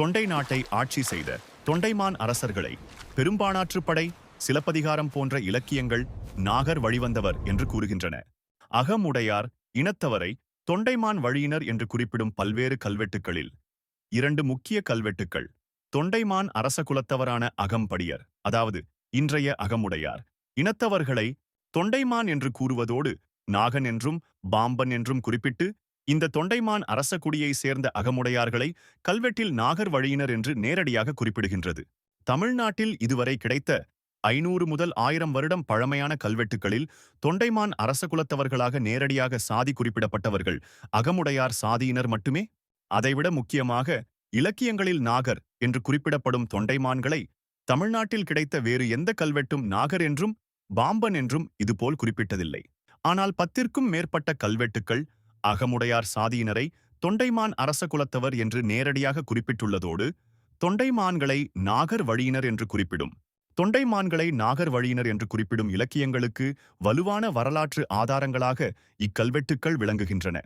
தொண்டை நாட்டை ஆட்சி செய்த தொண்டைமான் அரசர்களை பெரும்பாணாற்றுப் படை சிலப்பதிகாரம் போன்ற இலக்கியங்கள் நாகர் வழிவந்தவர் என்று கூறுகின்றன. அகமுடையார் இனத்தவரை தொண்டைமான் வழியினர் என்று குறிப்பிடும் பல்வேறு கல்வெட்டுக்களில் இரண்டு முக்கிய கல்வெட்டுக்கள் தொண்டைமான் அரச குலத்தவரான அகம்படியர் அதாவது இன்றைய அகமுடையார். இனத்தவர்களை தொண்டைமான் என்று கூறுவதோடு நாகன் என்றும் பாம்பன் என்றும் குறிப்பிட்டு இந்த தொண்டைமான் அரச குடியை சேர்ந்த அகமுடையார்களை கல்வெட்டில் நாகர் வழியினர் என்று நேரடியாக குறிப்பிடுகின்றது. தமிழ்நாட்டில் இதுவரை கிடைத்த ஐநூறு முதல் ஆயிரம் வருடம் பழமையான கல்வெட்டுகளில் தொண்டைமான் அரச குலத்தவர்களாக நேரடியாக சாதி குறிப்பிடப்பட்டவர்கள் அகமுடையார் சாதியினர் மட்டுமே. அதைவிட முக்கியமாக இலக்கியங்களில் நாகர் என்று குறிப்பிடப்படும் தொண்டைமான்களை தமிழ்நாட்டில் கிடைத்த வேறு எந்த கல்வெட்டும் நாகர் என்றும் பாம்பன் என்றும் இதுபோல் குறிப்பிட்டதில்லை. ஆனால் பத்திற்கும் மேற்பட்ட கல்வெட்டுக்கள் அகமுடையார் சாதியினரை தொண்டைமான் அரச குலத்தவர் என்று நேரடியாக குறிப்பிட்டுள்ளதோடு தொண்டைமான்களை நாகர் வழியினர் என்று குறிப்பிடும். தொண்டைமான்களை நாகர் வழியினர் என்று குறிப்பிடும் இலக்கியங்களுக்கு வலுவான வரலாற்று ஆதாரங்களாக இக்கல்வெட்டுக்கள் விளங்குகின்றன.